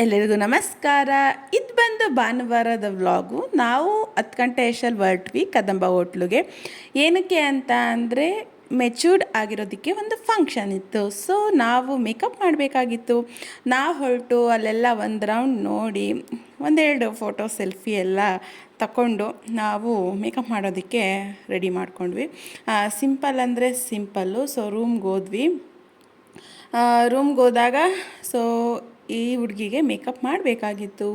ಎಲ್ಲರಿಗೂ ನಮಸ್ಕಾರ. ಇದು ಬಂದು ಭಾನುವಾರದ ವ್ಲಾಗು. ನಾವು ಹತ್ತು ಗಂಟೆ ಎಷ್ಟಲ್ಲಿ ಹೊರಟ್ವಿ ಕದಂಬ ಹೋಟ್ಲಿಗೆ. ಏನಕ್ಕೆ ಅಂತ ಅಂದರೆ ಮೆಚೂರ್ಡ್ ಆಗಿರೋದಕ್ಕೆ ಒಂದು ಫಂಕ್ಷನ್ ಇತ್ತು. ಸೊ, ನಾವು ಮೇಕಪ್ ಮಾಡಬೇಕಾಗಿತ್ತು. ನಾವು ಹೊರಟು ಅಲ್ಲೆಲ್ಲ ಒಂದು ರೌಂಡ್ ನೋಡಿ ಒಂದೆರಡು ಫೋಟೋ, ಸೆಲ್ಫಿ ಎಲ್ಲ ತಗೊಂಡು ನಾವು ಮೇಕಪ್ ಮಾಡೋದಕ್ಕೆ ರೆಡಿ ಮಾಡ್ಕೊಂಡ್ವಿ. ಸಿಂಪಲ್ ಅಂದರೆ ಸಿಂಪಲ್ಲು. ಸೊ, ರೂಮ್ಗೆ ಹೋದ್ವಿ. ರೂಮ್ಗೆ ಹೋದಾಗ, ಸೊ ಈ ಹುಡುಗಿಗೆ ಮೇಕಪ್ ಮಾಡಬೇಕಾಗಿತ್ತು.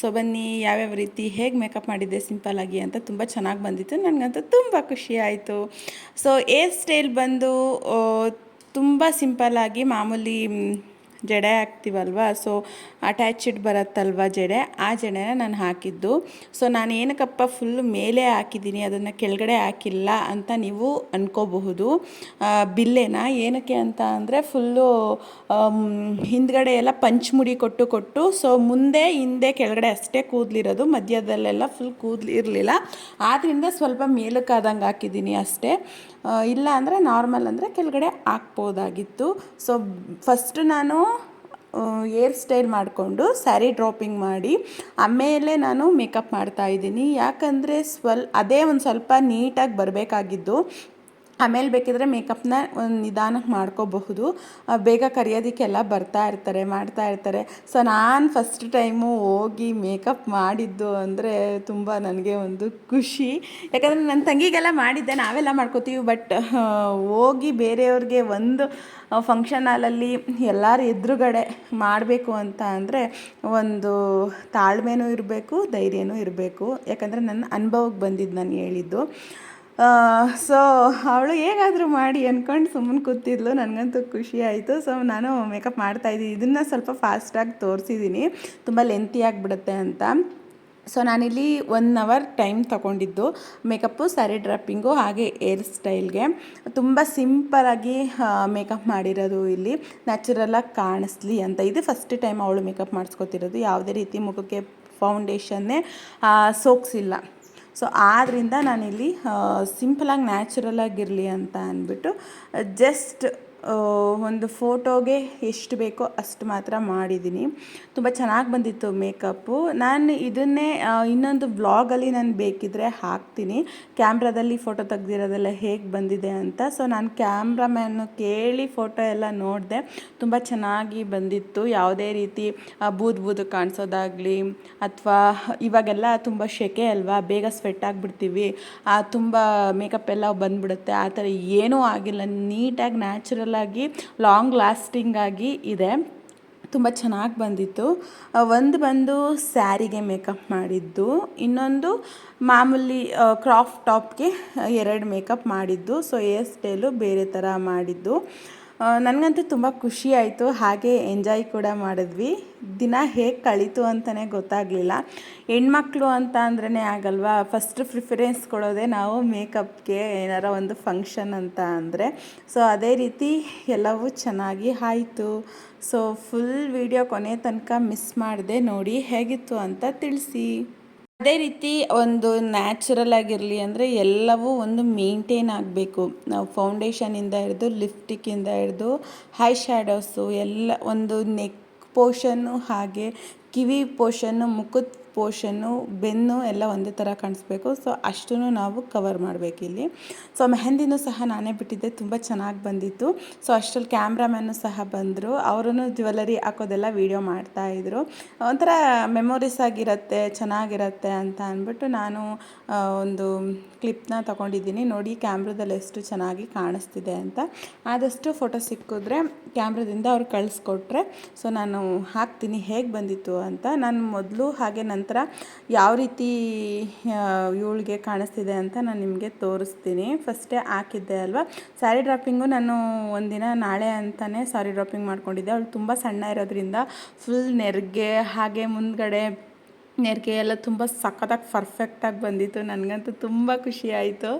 ಸೊ ಬನ್ನಿ, ಯಾವ್ಯಾವ ರೀತಿ ಹೇಗೆ ಮೇಕಪ್ ಮಾಡಿದ್ದೆ ಸಿಂಪಲ್ಲಾಗಿ ಅಂತ ತುಂಬ ಚೆನ್ನಾಗಿ ಬಂದಿತ್ತು. ನನಗಂತೂ ತುಂಬ ಖುಷಿ ಆಯಿತು. ಸೊ ಏರ್ ಸ್ಟೈಲ್ ಬಂದು ತುಂಬ ಸಿಂಪಲ್ಲಾಗಿ ಮಾಮೂಲಿ ಜಡೆ ಹಾಕ್ತೀವಲ್ವ? ಸೊ ಅಟ್ಯಾಚ್ಡ್ ಬರುತ್ತಲ್ವ ಜಡೆ? ಆ ಜಡೆನ ನಾನು ಹಾಕಿದ್ದು. ಸೊ ನಾನು ಏನಕ್ಕಪ್ಪ ಫುಲ್ ಮೇಲೆ ಹಾಕಿದ್ದೀನಿ, ಅದನ್ನು ಕೆಳಗಡೆ ಹಾಕಿಲ್ಲ ಅಂತ ನೀವು ಅಂದ್ಕೋಬಹುದು ಬಿಲ್ಲೆನ? ಏನಕ್ಕೆ ಅಂತ ಅಂದರೆ ಫುಲ್ಲು ಹಿಂದ್ಗಡೆ ಎಲ್ಲ ಪಂಚ್ಮುಡಿ ಕೊಟ್ಟು ಕೊಟ್ಟು ಸೊ ಮುಂದೆ, ಹಿಂದೆ, ಕೆಳಗಡೆ ಅಷ್ಟೇ ಕೂದಲಿರೋದು. ಮಧ್ಯದಲ್ಲೆಲ್ಲ ಫುಲ್ ಕೂದಲಿರಲಿಲ್ಲ. ಆದ್ದರಿಂದ ಸ್ವಲ್ಪ ಮೇಲಕ್ಕಾದಂಗೆ ಹಾಕಿದ್ದೀನಿ ಅಷ್ಟೇ. ಇಲ್ಲ ಅಂದರೆ ನಾರ್ಮಲ್ ಅಂದರೆ ಕೆಳಗಡೆ ಹಾಕ್ಬೋದಾಗಿತ್ತು. ಸೊ ಫಸ್ಟ್ ನಾನು ಏರ್ ಸ್ಟೈಲ್ ಮಾಡಿಕೊಂಡು ಸ್ಯಾರಿ ಡ್ರಾಪಿಂಗ್ ಮಾಡಿ, ಆಮೇಲೆ ನಾನು ಮೇಕಪ್ ಮಾಡ್ತಾ ಇದ್ದೀನಿ. ಯಾಕಂದರೆ ಸ್ವಲ್, ಅದೇ ಒಂದು ಸ್ವಲ್ಪ ನೀಟಾಗಿ ಬರಬೇಕಾಗಿದ್ದು ಆಮೇಲೆ ಬೇಕಿದ್ರೆ ಮೇಕಪ್ನ ಒಂದು ನಿಧಾನಕ್ಕೆ ಮಾಡ್ಕೋಬಹುದು. ಬೇಗ ಕರಿಯೋದಕ್ಕೆಲ್ಲ ಬರ್ತಾ ಇರ್ತಾರೆ, ಮಾಡ್ತಾ ಇರ್ತಾರೆ. ಸೊ, ನಾನು ಫಸ್ಟ್ ಟೈಮು ಹೋಗಿ ಮೇಕಪ್ ಮಾಡಿದ್ದು ಅಂದರೆ ತುಂಬ ನನಗೆ ಒಂದು ಖುಷಿ. ಯಾಕಂದರೆ ನನ್ನ ತಂಗಿಗೆಲ್ಲ ಮಾಡಿದ್ದೆ, ನಾವೆಲ್ಲ ಮಾಡ್ಕೋತೀವಿ. ಬಟ್ ಹೋಗಿ ಬೇರೆಯವ್ರಿಗೆ ಒಂದು ಫಂಕ್ಷನ್ ಹಾಲಲ್ಲಿ ಎಲ್ಲರ ಎದುರುಗಡೆ ಮಾಡಬೇಕು ಅಂತ ಅಂದರೆ ಒಂದು ತಾಳ್ಮೆನೂ ಇರಬೇಕು, ಧೈರ್ಯನೂ ಇರಬೇಕು. ಯಾಕಂದರೆ ನನ್ನ ಅನುಭವಕ್ಕೆ ಬಂದಿದ್ದು ನಾನು ಹೇಳಿದ್ದು. ಸೊ ಅವಳು ಹೇಗಾದರೂ ಮಾಡಿ ಅಂದ್ಕೊಂಡು ಸುಮ್ಮನೆ ಕೂತಿದ್ಲು. ನನಗಂತೂ ಖುಷಿ ಆಯಿತು. ಸೊ ನಾನು ಮೇಕಪ್ ಮಾಡ್ತಾಯಿದ್ದೀನಿ ಇದನ್ನು ಸ್ವಲ್ಪ ಫಾಸ್ಟಾಗಿ ತೋರಿಸಿದ್ದೀನಿ. ತುಂಬ ಲೆಂತಿ ಆಗಿಬಿಡುತ್ತೆ ಅಂತ. ಸೊ ನಾನಿಲ್ಲಿ ಒನ್ ಅವರ್ ಟೈಮ್ ತಗೊಂಡಿದ್ದು. ಮೇಕಪ್ಪು ಸ್ಯಾರಿ ಡ್ರಾಪಿಂಗು ಹಾಗೆ ಏರ್ ಸ್ಟೈಲ್ಗೆ ತುಂಬ ಸಿಂಪಲಾಗಿ ಮೇಕಪ್ ಮಾಡಿರೋದು ಇಲ್ಲಿ. ನ್ಯಾಚುರಲಾಗಿ ಕಾಣಿಸ್ಲಿ ಅಂತ. ಇದು ಫಸ್ಟ್ ಟೈಮ್ ಅವಳು ಮೇಕಪ್ ಮಾಡಿಸ್ಕೊತಿರೋದು. ಯಾವುದೇ ರೀತಿ ಮುಖಕ್ಕೆ ಫೌಂಡೇಶನ್ನೇ ಸೋಕ್ಸಿಲ್ಲ. ಸೊ ಆದ್ದರಿಂದ ನಾನಿಲ್ಲಿ ಸಿಂಪಲಾಗಿ ನ್ಯಾಚುರಲಾಗಿರಲಿ ಅಂತ ಅಂದ್ಬಿಟ್ಟು ಜಸ್ಟ್ ಒಂದು ಫೋಟೋಗೆ ಎಷ್ಟು ಬೇಕೋ ಅಷ್ಟು ಮಾತ್ರ ಮಾಡಿದ್ದೀನಿ. ತುಂಬ ಚೆನ್ನಾಗಿ ಬಂದಿತ್ತು ಮೇಕಪ್ಪು. ನಾನು ಇದನ್ನೇ ಇನ್ನೊಂದು ವ್ಲಾಗಲ್ಲಿ ನಾನು ಬೇಕಿದ್ದರೆ ಹಾಕ್ತೀನಿ. ಕ್ಯಾಮ್ರಾದಲ್ಲಿ ಫೋಟೋ ತೆಗ್ದಿರೋದೆಲ್ಲ ಹೇಗೆ ಬಂದಿದೆ ಅಂತ. ಸೊ, ನಾನು ಕ್ಯಾಮ್ರಾಮ್ಯಾನು ಕೇಳಿ ಫೋಟೋ ಎಲ್ಲ ನೋಡಿದೆ. ತುಂಬ ಚೆನ್ನಾಗಿ ಬಂದಿತ್ತು. ಯಾವುದೇ ರೀತಿ ಬೂದ್ ಬೂದು ಕಾಣಿಸೋದಾಗಲಿ ಅಥವಾ ಇವಾಗೆಲ್ಲ ತುಂಬ ಶೆಕೆ ಅಲ್ವಾ? ಬೇಗ ಸ್ವೆಟ್ ಆಗಿಬಿಡ್ತೀವಿ. ತುಂಬ ಮೇಕಪ್ ಎಲ್ಲ ಬಂದ್ಬಿಡುತ್ತೆ. ಆ ಥರ ಏನೂ ಆಗಿಲ್ಲ. ನೀಟಾಗಿ, ನ್ಯಾಚುರಲ್ ಆಗಿ ಲಾಂಗ್ ಲಾಸ್ಟಿಂಗ್ ಆಗಿ ಇದೆ. ತುಂಬ ಚೆನ್ನಾಗಿ ಬಂದಿತ್ತು. ಒಂದು ಬಂದು ಸ್ಯಾರಿಗೆ ಮೇಕಪ್ ಮಾಡಿದ್ದು, ಇನ್ನೊಂದು ಮಾಮೂಲಿ ಕ್ರಾಫ್ಟ್ ಟಾಪ್ಗೆ ಎರಡು ಮೇಕಪ್ ಮಾಡಿದ್ದು. ಸೊ ಏರ್ ಸ್ಟೈಲು ಬೇರೆ ಥರ ಮಾಡಿದ್ದು. ನನಗಂತೂ ತುಂಬ ಖುಷಿ ಆಯಿತು. ಹಾಗೆ ಎಂಜಾಯ್ ಕೂಡ ಮಾಡಿದ್ವಿ. ದಿನ ಹೇಗೆ ಕಳೀತು ಅಂತಲೇ ಗೊತ್ತಾಗಲಿಲ್ಲ. ಹೆಣ್ಮಕ್ಳು ಅಂತ ಅಂದ್ರೇ ಆಗಲ್ವಾ? ಫಸ್ಟ್ ಪ್ರಿಫರೆನ್ಸ್ ಕೊಡೋದೇ ನಾವು ಮೇಕಪ್ಗೆ ಏನಾರ ಒಂದು ಫಂಕ್ಷನ್ ಅಂತ ಅಂದರೆ. ಸೊ ಅದೇ ರೀತಿ ಎಲ್ಲವೂ ಚೆನ್ನಾಗಿ ಆಯಿತು. ಸೊ ಫುಲ್ ವಿಡಿಯೋ ಕೊನೆ ತನಕ ಮಿಸ್ ಮಾಡಿದೆ ನೋಡಿ ಹೇಗಿತ್ತು ಅಂತ ತಿಳಿಸಿ. ಅದೇ ರೀತಿ ಒಂದು ನ್ಯಾಚುರಲ್ ಆಗಿರಲಿ ಅಂದರೆ ಎಲ್ಲವೂ ಒಂದು ಮೇಂಟೈನ್ ಆಗಬೇಕು. ನಾವು ಫೌಂಡೇಶನಿಂದ ಹಿಡಿದು ಲಿಫ್ಟಿಕ್ಕಿಂದ ಹಿಡಿದು ಹೈ ಶ್ಯಾಡೋಸು ಎಲ್ಲ ಒಂದು ನೆಕ್ ಪೋರ್ಷನ್ನು ಹಾಗೆ ಕಿವಿ ಪೋರ್ಷನ್ನು ಮುಖದ ಪೋರ್ಷನ್ನು ಬೆನ್ನು ಎಲ್ಲ ಒಂದೇ ಥರ ಕಾಣಿಸ್ಬೇಕು. ಸೊ ಅಷ್ಟೂ ನಾವು ಕವರ್ ಮಾಡಬೇಕಿಲ್ಲಿ ಸೊ ಮೆಹಂದಿನೂ ಸಹ ನಾನೇ ಬಿಟ್ಟಿದ್ದೆ, ತುಂಬ ಚೆನ್ನಾಗಿ ಬಂದಿತ್ತು. ಸೊ ಅಷ್ಟರಲ್ಲಿ ಕ್ಯಾಮ್ರಾಮ್ಯಾನು ಸಹ ಬಂದರು. ಅವರೂ ಜ್ಯುವೆಲರಿ ಹಾಕೋದೆಲ್ಲ ವೀಡಿಯೋ ಮಾಡ್ತಾಯಿದ್ರು ಒಂಥರ ಮೆಮೊರೀಸ್ ಆಗಿರುತ್ತೆ, ಚೆನ್ನಾಗಿರುತ್ತೆ ಅಂತ ಅಂದ್ಬಿಟ್ಟು ನಾನು ಒಂದು ಕ್ಲಿಪ್ನ ತಗೊಂಡಿದ್ದೀನಿ. ನೋಡಿ ಕ್ಯಾಮ್ರಾದಲ್ಲಿ ಎಷ್ಟು ಚೆನ್ನಾಗಿ ಕಾಣಿಸ್ತಿದೆ ಅಂತ. ಆದಷ್ಟು ಫೋಟೋ ಸಿಕ್ಕಿದ್ರೆ ಕ್ಯಾಮ್ರಾದಿಂದ ಅವ್ರು ಕಳಿಸ್ಕೊಟ್ರೆ. ಸೊ ನಾನು ಹಾಕ್ತೀನಿ, ಹೇಗೆ ಬಂದಿತ್ತು ಅಂತ ನಾನು ಮೊದಲು ಹಾಗೆ ನಂತರ ಯಾವ ರೀತಿ ಇವಳಿಗೆ ಕಾಣಿಸ್ತಿದೆ ಅಂತ ನಾನು ನಿಮಗೆ ತೋರಿಸ್ತೀನಿ. ಫಸ್ಟೇ ಹಾಕಿದ್ದೆ ಅಲ್ವಾ? ಸ್ಯಾರಿ ಡ್ರಾಪಿಂಗು ನಾನು ಒಂದಿನ ನಾಳೆ ಅಂತಲೇ ಸ್ಯಾರಿ ಡ್ರಾಪಿಂಗ್ ಮಾಡ್ಕೊಂಡಿದ್ದೆ. ಅವಳು ತುಂಬ ಸಣ್ಣ ಇರೋದ್ರಿಂದ ಫುಲ್ ನೆರಿಗೆ, ಹಾಗೆ ಮುಂದ್ಗಡೆ ನೆರಿಗೆ ಎಲ್ಲ ತುಂಬ ಸಖತ್ತಾಗಿ, ಪರ್ಫೆಕ್ಟಾಗಿ ಬಂದಿತ್ತು. ನನಗಂತೂ ತುಂಬ ಖುಷಿ ಆಯಿತು.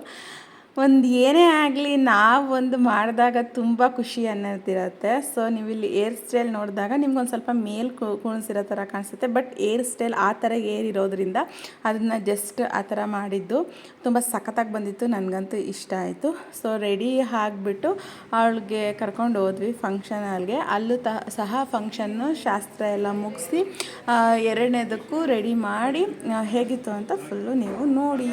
ಒಂದು ಏನೇ ಆಗಲಿ ನಾವು ಒಂದು ಮಾಡಿದಾಗ ತುಂಬ ಖುಷಿ ಅನ್ನೋದಿರುತ್ತೆ. ಸೊ ನೀವು ಇಲ್ಲಿ ಏರ್ ಸ್ಟೈಲ್ ನೋಡಿದಾಗ ನಿಮ್ಗೊಂದು ಸ್ವಲ್ಪ ಮೇಲ್ ಕುಣಿಸಿರೋ ಥರ ಕಾಣಿಸುತ್ತೆ. ಬಟ್ ಏರ್ ಸ್ಟೈಲ್ ಆ ಥರ ಏರ್ ಇರೋದ್ರಿಂದ ಅದನ್ನು ಜಸ್ಟ್ ಆ ಥರ ಮಾಡಿದ್ದು ತುಂಬ ಸಖತ್ತಾಗಿ ಬಂದಿತ್ತು. ನನಗಂತೂ ಇಷ್ಟ ಆಯಿತು. ಸೊ ರೆಡಿ ಆಗಿಬಿಟ್ಟು ಅವಳಿಗೆ ಕರ್ಕೊಂಡು ಹೋದ್ವಿ ಫಂಕ್ಷನ್ ಅಲ್ಲಿಗೆ ಅಲ್ಲೂ ತ, ಸಹ ಫಂಕ್ಷನ್ನು ಶಾಸ್ತ್ರ ಎಲ್ಲ ಮುಗಿಸಿ ಎರಡನೇದಕ್ಕೂ ರೆಡಿ ಮಾಡಿ ಹೇಗಿತ್ತು ಅಂತ ಫುಲ್ಲು ನೀವು ನೋಡಿ.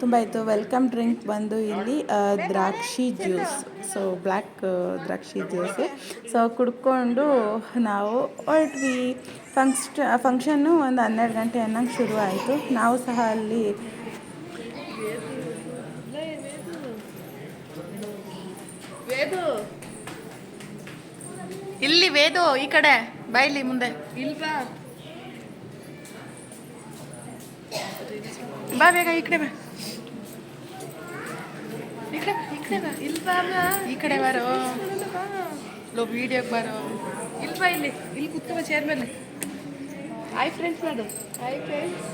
ತುಂಬ ಇತ್ತು ವೆಲ್ಕಮ್ ಡ್ರಿಂಕ್ ಬಂದು ಇಲ್ಲಿ. ಆ, ದ್ರಾಕ್ಷಿ ಜ್ಯೂಸ್. ಸೊ ಬ್ಲ್ಯಾಕ್ ದ್ರಾಕ್ಷಿ ಜ್ಯೂಸ್. ಸೊ ಕುಡ್ಕೊಂಡು ನಾವು ಹೊರಟ್ವಿ. ಫಂಕ್ಷ ಫಂಕ್ಷನ್ನು ಒಂದು ಹನ್ನೆರಡು ಗಂಟೆ ಅನ್ನಂಗೆ ಶುರು ಆಯಿತು ನಾವು ಸಹ ಅಲ್ಲಿ ಇಲ್ಲಿ ವೇದು ಈ ಕಡೆ. ಬಾಯಿಲಿ ಮುಂದೆ. ಇಲ್ವಾ ಬಾ ಬೇಗ ಈ ಕಡೆ ಬಾ. ಈ ಕಡೆ ಈ ಕಡೆ ಬಾ ಇಲ್ವಾ ಈ ಕಡೆ ಬಾರೋ ಲೋ ವಿಡಿಯೋಗೆ ಬಾರೋ ಇಲ್ವಾ ಇಲ್ಲಿ ಇಲ್ಲಿ ಕುತ್ಕೋ ಚೇರ್ ಮೇಲೆ ಹಾಯ್ ಫ್ರೆಂಡ್ಸ್ ಮಾಡು ಹಾಯ್ ಫ್ರೆಂಡ್ಸ್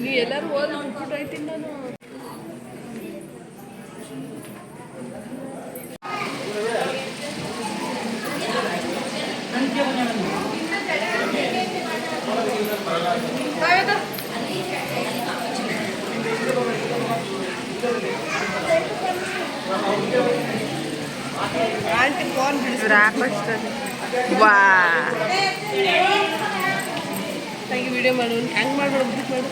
ನೀ ಎಲ್ಲರೂ ಹೋದ್ ನೋಡ್ಬಿಟ್ಟು ಹೋಯ್ತೀನಿ ನಾನು ಹಾಗೆ ವಿಡಿಯೋ ಮಾಡು ಹೆಂಗ್ ಮಾಡ್ಬೇಡ ಬಿಟ್ಟು ಮಾಡು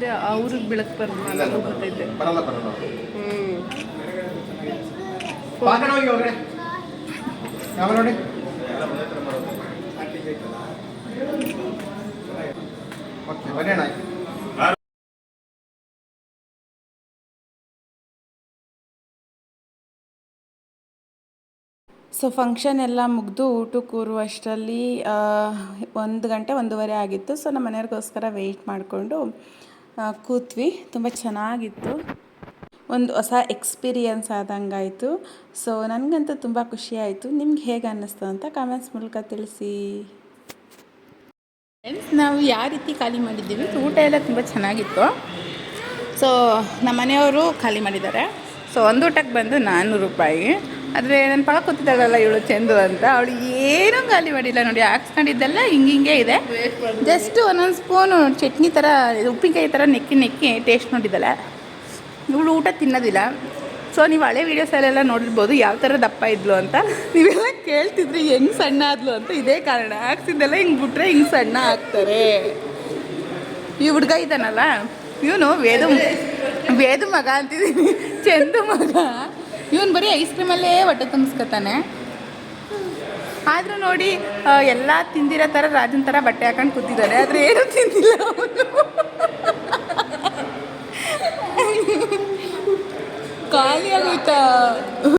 ಹಿಂದೆ ಅವ್ರಿಗೆ ಬೆಳಕು ಬರಲ್ಲ ಗೊತ್ತೈತೆ ಬರಲ್ಲ ಬರಲ್ಲ. ಹ್ಮ್. ಪಾಕಣ ಹೋಗಿ ಹೋಗ್ರೆ. ಯಾವ ನೋಡಿ? ಓಕೆ ಬರೆಯೋಣ ಸೊ ಫಂಕ್ಷನ್ ಎಲ್ಲ ಮುಗಿದು ಊಟಕ್ಕೆ ಕೂರುವಷ್ಟರಲ್ಲಿ ಒಂದು ಗಂಟೆ ಒಂದೂವರೆ ಆಗಿತ್ತು. ಸೊ ನಮ್ಮ ಮನೆಯವ್ರಿಗೋಸ್ಕರ ವೆಯ್ಟ್ ಮಾಡಿಕೊಂಡು ಕೂತ್ವಿ. ತುಂಬ ಚೆನ್ನಾಗಿತ್ತು. ಒಂದು ಹೊಸ ಎಕ್ಸ್ಪೀರಿಯನ್ಸ್ ಆದಂಗಾಯಿತು. ಸೊ ನನಗಂತೂ ತುಂಬ ಖುಷಿ ಆಯಿತು. ನಿಮ್ಗೆ ಹೇಗೆ ಅನ್ನಿಸ್ತು ಅಂತ ಕಾಮೆಂಟ್ಸ್ ಮೂಲಕ ತಿಳಿಸಿ. ಫ್ರೆಂಡ್ಸ್ ನಾವು ಯಾವ ರೀತಿ ಖಾಲಿ ಮಾಡಿದ್ದೀವಿ? ಊಟ ಎಲ್ಲ ತುಂಬ ಚೆನ್ನಾಗಿತ್ತು. ಸೊ ನಮ್ಮ ಮನೆಯವರು ಖಾಲಿ ಮಾಡಿದ್ದಾರೆ. ಸೊ ಒಂದು ಊಟಕ್ಕೆ ಬಂದು ನಾನ್ನೂರು ರೂಪಾಯಿ. ಆದರೆ ನನ್ನ ಪಕ್ಕ ಕೂತಿದ್ದಾಳಲ್ಲ ಇವಳು ಚೆಂದು ಅಂತ. ಅವಳು ಏನೂ ಖಾಲಿ ಮಾಡಿಲ್ಲ ನೋಡಿ ಹಾಕ್ಸ್ಕೊಂಡಿದ್ದೆಲ್ಲ ಹಿಂಗೆ ಹಿಂಗೆ ಇದೆ. ಜಸ್ಟ್ ಒಂದೊಂದು ಸ್ಪೂನು ಚಟ್ನಿ ಥರ ಉಪ್ಪಿನಕಾಯಿ ಥರ ನೆಕ್ಕಿ ನೆಕ್ಕಿ ಟೇಸ್ಟ್ ನೋಡಿದ್ದಲ್ಲ. ಇವಳು ಊಟ ತಿನ್ನೋದಿಲ್ಲ. ಸೊ ನೀವು ಹಳೆ ವೀಡಿಯೋಸಲ್ಲೆಲ್ಲ ನೋಡಿರ್ಬೋದು ಯಾವ ಥರ ದಪ್ಪ ಇದ್ಲು ಅಂತ. ನೀವೆಲ್ಲ ಕೇಳ್ತಿದ್ರಿ ಹೆಂಗೆ ಸಣ್ಣ ಆದ್ಲು ಅಂತ. ಇದೇ ಕಾರಣ. ಹಾಕ್ಸಿದ್ದೆಲ್ಲ ಹಿಂಗೆ ಬಿಟ್ರೆ ಹಿಂಗೆ ಸಣ್ಣ ಆಗ್ತಾರೆ. ಈ ಹುಡುಗ ಇದ್ದಾನಲ್ಲ, ಇವನು ವೇದ ವೇದ ಮಗ ಅಂತಿದ್ದೀನಿ ಚಂದು ಮಗ. ಇವನು ಬರೀ ಐಸ್ ಕ್ರೀಮಲ್ಲೇ ಹೊಟ್ಟೆ ತುಂಬಿಸ್ಕೊತಾನೆ. ಆದರೂ ನೋಡಿ ಎಲ್ಲ ತಿಂದಿರೋ ಥರ ರಾಜನ್ ಥರ ಬಟ್ಟೆ ಹಾಕೊಂಡು ಕೂತಿದ್ದಾನೆ ಆದರೆ ಏನೂ ತಿಂದಿಲ್ಲ ಖಾಲಿ ಆಗೋಯ್ತಾ